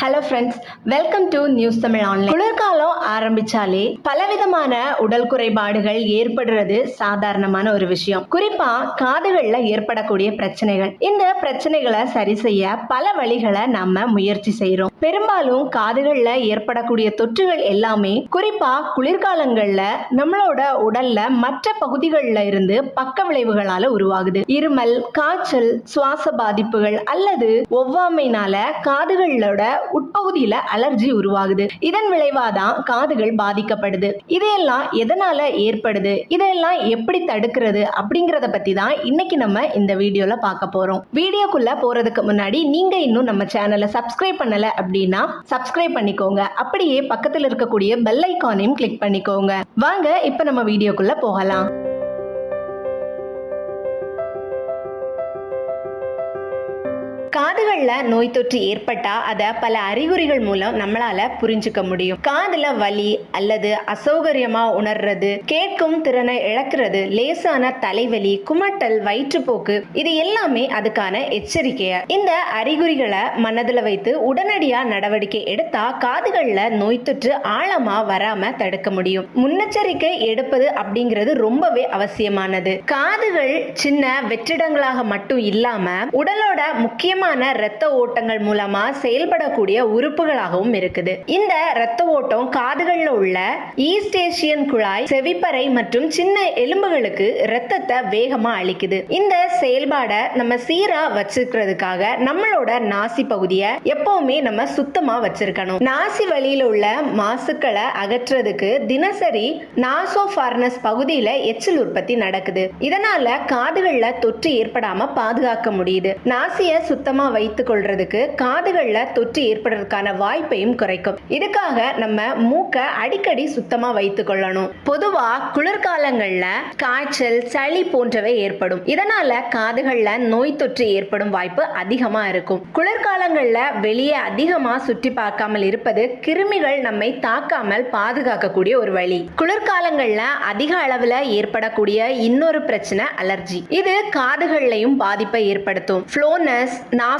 Hello friends welcome to news Tamil online குளிர்காலம் ஆரம்பிச்சாலே பலவிதமான உடல் குறைபாடுகள் ஏற்படுறது சாதாரணமான ஒரு விஷயம். குறிப்பா காதுகள்ல ஏற்படக்கூடிய பிரச்சனைகள். இந்த பிரச்சனைகளை சரி செய்ய பல வழிகளை நம்ம முயற்சி செய்யறோம் பெரும்பாலும் காதுகள்ல ஏற்படக்கூடிய தொற்றுகள் எல்லாமே குறிப்பா குளிர்காலங்கள்ல நம்மளோட உடல்ல மற்ற பகுதிகளில் இருந்து பக்க விளைவுகளால உருவாகுது. இருமல் காய்ச்சல் சுவாச பாதிப்புகள் அல்லது ஒவ்வாமைனால காதுகளோட உட்பகுதியில அலர்ஜி உருவாகுது. இதன் விளைவாதான் காதுகள் பாதிக்கப்படுது. இதையெல்லாம் எதனால ஏற்படுது? இதையெல்லாம் எப்படி தடுக்கிறது? அப்படிங்கறத பத்தி தான் இன்னைக்கு நம்ம இந்த வீடியோல பார்க்க போறோம். வீடியோக்குள்ள போறதுக்கு முன்னாடி நீங்க இன்னும் நம்ம சேனலை சப்ஸ்கிரைப் பண்ணல அப்படின்னா சப்ஸ்கிரைப் பண்ணிக்கோங்க. அப்படியே பக்கத்துல இருக்கக்கூடிய பெல் ஐக்கானையும் கிளிக் பண்ணிக்கோங்க. வாங்க இப்ப நம்ம வீடியோக்குள்ள போகலாம். காதுகள்ல நோய் தொற்று ஏற்பட்டால் அதை பல அறிகுறிகள் மூலம் நம்மளால புரிஞ்சுக்க முடியும். காதில் வலி அல்லது அசௌகரியமா உணர்றது கேட்கும் திறனை இழக்கிறது லேசான தலைவலி குமட்டல் வயிற்றுப்போக்கு இது எல்லாமே அதுக்கான எச்சரிக்கைய. இந்த அறிகுறிகளை மனதில் வைத்து உடனடியா நடவடிக்கை எடுத்தா காதுகள்ல நோய் தொற்று ஆழமா வராம தடுக்க முடியும். முன்னெச்சரிக்கை எடுப்பது அப்படிங்கிறது ரொம்பவே அவசியமானது. காதுகள் சின்ன வெற்றிடங்களாக மட்டும் இல்லாம உடலோட முக்கியமான இரத்த ஓட்டங்கள் மூலமா செயல்படக்கூடிய உறுப்புகளாகவும் இருக்குது. இந்த இரத்த ஓட்டம் காதுகளில் உள்ள ஈஸ்டேஷியன் குழாய் செவிப்பறை மற்றும் சின்ன எலும்புகளுக்கு இரத்தத்தை வேகமா அளிக்குது. இந்த செயல்பாடை நம்ம சீரா வச்சிருக்கிறதுக்காக நம்மளோட நாசி பகுதியை எப்பவுமே நம்ம சுத்தமா வச்சிருக்கணும். நாசி வழியில உள்ள மாசுக்களை அகற்றுறதுக்கு தினசரி நாசோஃபார்னஸ் பகுதியில எச்சில் உற்பத்தி நடக்குது. இதனால காதுகள்ல தொற்று ஏற்படாம பாதுகாக்க முடியுது. நாசிய சுத்தமா வைத்துக் கொள்றதுக்கு காதுகள்ல தொற்று ஏற்படுறதுக்கான வாய்ப்பையும் குறைக்கும். இதுக்காக நம்ம மூக்கை அடிக்கடி சுத்தமா வைத்துக் கொள்ளணும் பொதுவா குளிர்காலங்கள்ல காய்ச்சல் சளி போன்றவை ஏற்படும். இதனால காதுகள்ல நோய் தொற்று ஏற்படும் வாய்ப்பு அதிகமா இருக்கும். குளிர்காலங்கள்ல வெளியே அதிகமா சுற்றி பார்க்காமல் இருப்பது கிருமிகள் நம்மை தாக்காமல் பாதுகாக்கக்கூடிய ஒரு வழி. குளிர்காலங்கள்ல அதிக அளவுல ஏற்படக்கூடிய இன்னொரு பிரச்சனை அலர்ஜி. இது காதுகள்லையும் பாதிப்பை ஏற்படுத்தும். ஃப்ளோனஸ்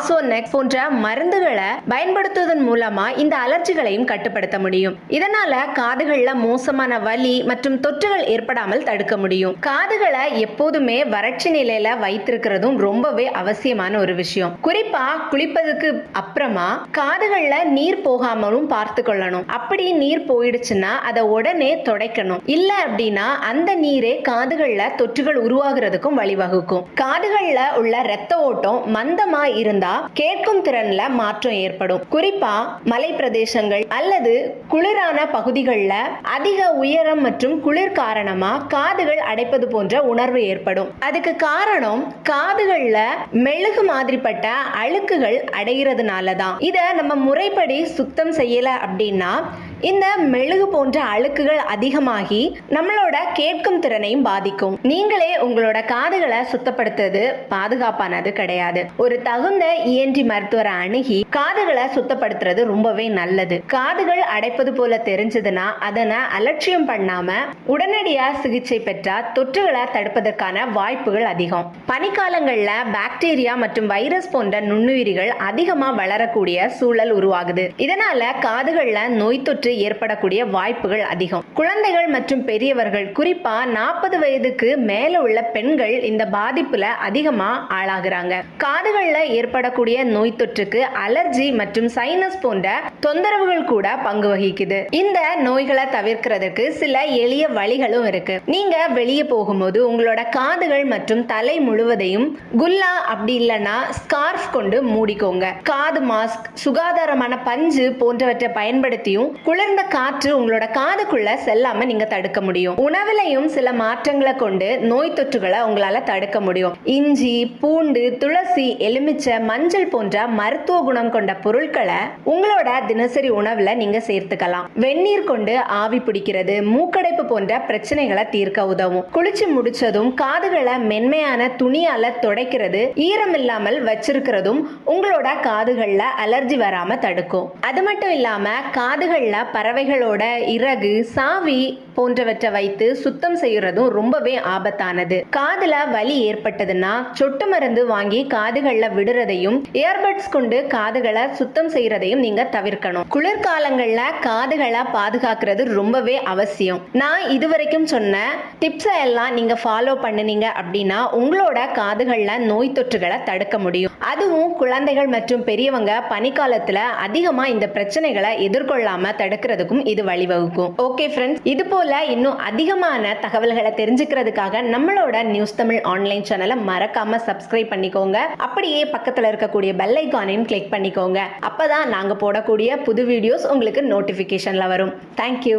நாசோனெக் போன்ற மருந்துகளை பயன்படுத்துவதன் மூலமா இந்த அலர்ஜிகளையும் கட்டுப்படுத்த முடியும். இதனால காதுகள்ல மோசமான வலி மற்றும் தொற்றுகள் ஏற்படாமல் தடுக்க முடியும். காதுகளை எப்போதுமே வறட்சி நிலையில வைத்திருக்கிறதும் ரொம்பவே அவசியமான ஒரு விஷயம். குறிப்பா குளிப்பதுக்கு அப்புறமா காதுகள்ல நீர் போகாமலும் பார்த்து கொள்ளணும். அப்படி நீர் போயிடுச்சுன்னா அதை உடனே துடைக்கணும். இல்ல அப்படின்னா அந்த நீரே காதுகள்ல தொற்றுகள் உருவாகிறதுக்கும் வழிவகுக்கும். காதுகள்ல உள்ள ரத்த ஓட்டம் மந்தமா இருந்தா கேட்கும் திறன்ல மாற்றம் ஏற்படும். குறிப்பா மலை பிரதேசங்கள் அல்லது குளிரான பகுதிகளில் அதிக உயரம் மற்றும் குளிர் காரணமா காதுகள் அடைப்பது போன்ற உணர்வு ஏற்படும். அதுக்கு காரணம் காதுகள்ல மெழுகு மாதிரிப்பட்ட அழுக்குகள் அடைகிறதுனால தான் இதை நம்ம முறைப்படி சுத்தம் செய்யல அப்படின்னா இந்த மெழுகு போன்ற அழுக்குகள் அதிகமாகி நம்மளோட கேட்கும் திறனையும் பாதிக்கும். நீங்களே உங்களோட காதுகளை சுத்தப்படுத்துறது பாதுகாப்பானது கிடையாது. ஒரு தகுந்த இஎன்டி மருத்துவரை அணுகி காதுகளை சுத்தப்படுத்துறது ரொம்பவே நல்லது. காதுகள் அடைப்பது போல தெரிஞ்சதுன்னா அதனை அலட்சியம் பண்ணாம உடனடியா சிகிச்சை பெற்றா தொற்றுகளை தடுப்பதற்கான வாய்ப்புகள் அதிகம். பனிக்காலங்கள்ல பாக்டீரியா மற்றும் வைரஸ் போன்ற நுண்ணுயிரிகள் அதிகமா வளரக்கூடிய சூழல் உருவாகுது. இதனால காதுகள்ல நோய் தொற்று ஏற்படக்கூடிய வாய்ப்புகள் அதிகம். குழந்தைகள் மற்றும் பெரியவர்கள் குறிப்பா நாற்பது வயதுக்கு மேல உள்ள பெண்கள் இந்த பாதிப்புல அதிகமா ஆளாகிறாங்க. காதுகள்ல ஏற்படக்கூடிய நோய் தொற்றுக்கு அலர்ஜி மற்றும் சைனஸ் போன்ற தொந்தரவுகள் கூட பங்கு வகிக்குது. இந்த நோய்களை தவிர்க்கிறதுக்கு சில எளிய வழிகளும் இருக்கு. நீங்க வெளியே போகும்போது உங்களோட காதுகள் மற்றும் தலை முழுவதையும் குல்லா அப்படி இல்லைன்னா ஸ்கார்ஃப் கொண்டு மூடிக்கோங்க. காது மாஸ்க் சுகாதாரமான பஞ்சு போன்றவற்றை பயன்படுத்தியும் குளிர்ந்த காற்று உங்களோட காதுக்குள்ள செல்லாம நீங்க தடுக்க முடியும். உணவுலையும் சில மாற்றங்களை கொண்டு நோய் தொற்றுகளை உங்களால தடுக்க முடியும். இஞ்சி பூண்டு துளசி எலுமிச்சை மஞ்சள் போன்ற மருத்துவ குணம் கொண்ட பொருட்களை உங்களோட தினசரி உணவுல நீங்க சேர்த்துக்கலாம். வெந்நீர் கொண்டு ஆவி பிடிக்கிறது மூக்கடைப்பு போன்ற பிரச்சனைகளை தீர்க்க உதவும். குளிச்சு முடிச்சதும் காதுகளை மென்மையான துணியால துடைக்கிறது ஈரம் இல்லாமல் வச்சிருக்கிறதும் உங்களோட காதுகள்ல அலர்ஜி வராம தடுக்கும். அது மட்டும் இல்லாம காதுகள்ல பறவைகளோட இறகு சாவி போன்றவற்றை வைத்து சுத்தம் செய்யறதும் ரொம்பவே ஆபத்தானது. காதுல வலி ஏற்பட்டதுன்னா சொட்டு மருந்து வாங்கி காதுகள்ல விடுறதையும் இயர்பட்ஸ் கொண்டு காதுகளை சுத்தம் செய்யறதையும் நீங்க தவிர்க்கணும். குளிர்காலங்கள்ல காதுகளை பாதுகாக்கிறது ரொம்பவே அவசியம். நான் இதுவரைக்கும் சொன்ன டிப்ஸை எல்லாம் நீங்க ஃபாலோ பண்ணுனீங்க அப்படின்னா உங்களோட காதுகள்ல நோய் தொற்றுகளை தடுக்க முடியும். அதுவும் குழந்தைகள் மற்றும் பெரியவங்க பனிக்காலத்துல அதிகமா இந்த பிரச்சனைகளை எதிர்கொள்ளாம தடுக்கிறதுக்கும் இது வழிவகுக்கும். ஓகே ஃப்ரெண்ட்ஸ் இது போல இன்னும் அதிகமான தகவல்களை தெரிஞ்சுக்கிறதுக்காக நம்மளோட நியூஸ் தமிழ் ஆன்லைன் சேனலை மறக்காம சப்ஸ்கிரைப் பண்ணிக்கோங்க. அப்படியே பக்கத்துல இருக்கக்கூடிய பெல் ஐக்கானையும் கிளிக் பண்ணிக்கோங்க. அப்பதான் நாங்க போடக்கூடிய புது வீடியோஸ் உங்களுக்கு நோட்டிபிகேஷன்ல வரும். தேங்க்யூ